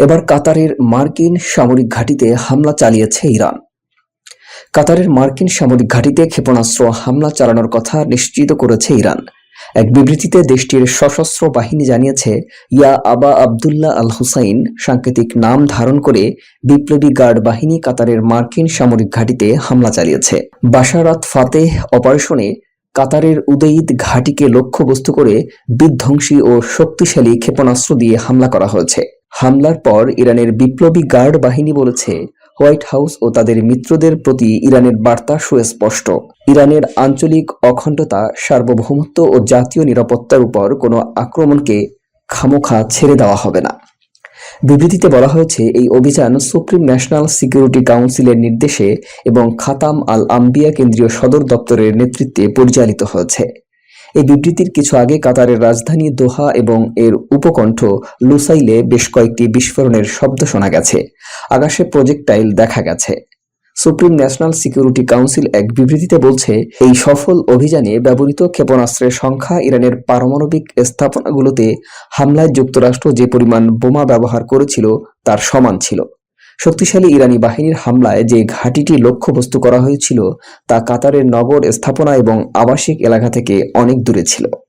এবার কাতারের মার্কিন সামরিক ঘাঁটিতে হামলা চালিয়েছে ইরান। কাতারের মার্কিন সামরিক ঘাঁটিতে ক্ষেপণাস্ত্র হামলা চালানোর কথা নিশ্চিত করেছে ইরান। এক বিবৃতিতে দেশটির সশস্ত্র বাহিনী জানিয়েছে, ইয়া আবা আবদুল্লাহ আল হুসাইন সাংকেতিক নাম ধারণ করে বিপ্লবী গার্ড বাহিনী কাতারের মার্কিন সামরিক ঘাঁটিতে হামলা চালিয়েছে। বাশারাত ফাতেহ অপারেশনে কাতারের উদয়িত ঘাঁটিকে লক্ষ্যবস্তু করে বিধ্বংসী ও শক্তিশালী ক্ষেপণাস্ত্র দিয়ে হামলা করা হয়েছে। হামলার পর ইরানের বিপ্লবী গার্ড বাহিনী বলেছে, হোয়াইট হাউস ও তাদের মিত্রদের প্রতি ইরানের বার্তা সুস্পষ্ট। ইরানের আঞ্চলিক অখণ্ডতা, সার্বভৌমত্ব ও জাতীয় নিরাপত্তার উপর কোনো আক্রমণকে খামোখা ছেড়ে দেওয়া হবে না। বিবৃতিতে বলা হয়েছে, এই অভিযান সুপ্রিম ন্যাশনাল সিকিউরিটি কাউন্সিলের নির্দেশে এবং খাতাম আল আম্বিয়া কেন্দ্রীয় সদর দপ্তরের নেতৃত্বে পরিচালিত হয়েছে। এই বিবৃতির কিছু আগে কাতারের রাজধানী দোহা এবং এর উপকণ্ঠ লুসাইলে বেশ কয়েকটি বিস্ফোরণের শব্দ শোনা গেছে। আকাশে প্রজেক্টাইল দেখা গেছে। সুপ্রিম ন্যাশনাল সিকিউরিটি কাউন্সিল এক বিবৃতিতে বলছে, এই সফল অভিযানে ব্যবহৃত ক্ষেপণাস্ত্রের সংখ্যা ইরানের পারমাণবিক স্থাপনাগুলোতে হামলায় যুক্তরাষ্ট্র যে পরিমাণ বোমা ব্যবহার করেছিল তার সমান ছিল। শক্তিশালী ইরানি বাহিনীর হামলায় যে ঘাঁটিটি লক্ষ্যবস্তু করা হয়েছিল তা কাতারের নগর স্থাপনা এবং আবাসিক এলাকা থেকে অনেক দূরে ছিল।